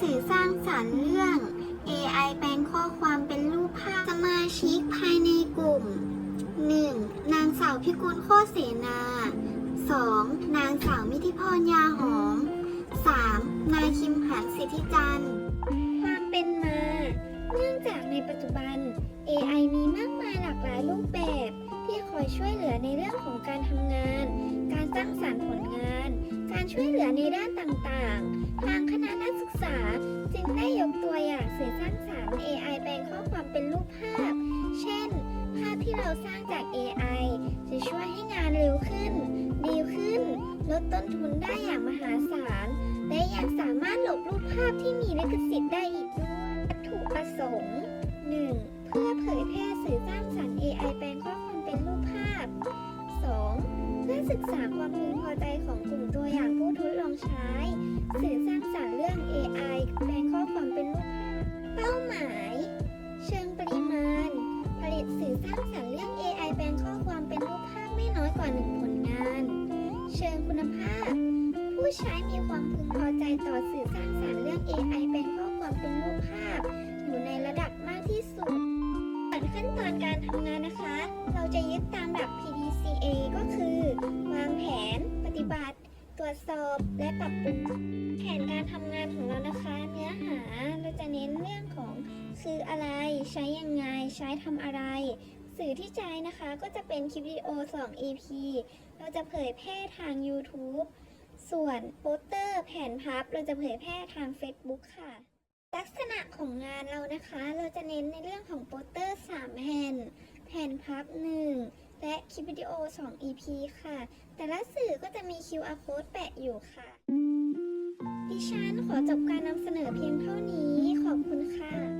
สื่อสร้างสรรค์เรื่อง AI แปลงข้อความเป็นรูปภาพสมาชิกภายในกลุ่ม 1. นางสาวพิกุลโคตรเสนา 2. นางสาวมิธิพรยาหอม 3. นายคิมหันสิทธิจันทร์ความเป็นมา เนื่องจากในปัจจุบัน AI มีมากมายหลากหลายรูปแบบ ที่คอยช่วยเหลือในเรื่องของการทำงาน การสร้างสรรค์ผลงาน การช่วยเหลือในด้านต่างๆทางา จึงได้ยกตัวอย่างสื่อสร้างสรรค์ AI แปลงข้อความเป็นรูปภาพ เช่น ภาพที่เราสร้างจาก AI จะช่วยให้งานเร็วขึ้น ดีขึ้น ลดต้นทุนได้อย่างมหาศาล และยังสามารถหลบรูปภาพที่มีลิขสิทธิ์ได้อีกด้วยวัตถุประสงค์ 1. เพื่อเผยแพร่สื่อสร้างสรรค์ AI แปลงข้อความเป็นรูปภาพ 2. เพื่อศึกษาความพึงพอใจของ ใช้มีความพึงพอใจต่อสื่อสร้างสรรค์เรื่อง AI แปลงข้อความเป็นรูปภาพ อยู่ในระดับมากที่สุดส่วนขั้นตอนการทำงานนะคะ เราจะยึดตามหลัก PDCA ก็คือ วางแผน ปฏิบัติ ตรวจสอบ และปรับปรุงแผนการทำงานของเรานะคะ เนื้อหาเราจะเน้นเรื่องของคืออะไร ใช้ยังไง ใช้ทำอะไรสื่อที่ใช้นะคะก็จะเป็นคลิปวิดีโอ 2 EP เราจะเผยแพร่ทาง YouTube ส่วนโปสเตอร์แผ่นพับเราจะเผยแพร่ทาง Facebook ค่ะ ลักษณะของงานเรานะคะ เราจะเน้นในเรื่องของโปสเตอร์ 3 แผ่น แผ่นพับ 1 และคลิปวิดีโอ 2 EP ค่ะ แต่ละสื่อก็จะมี QR code แปะอยู่ค่ะ ดิฉันขอจบการนำเสนอเพียงเท่านี้ขอบคุณค่ะ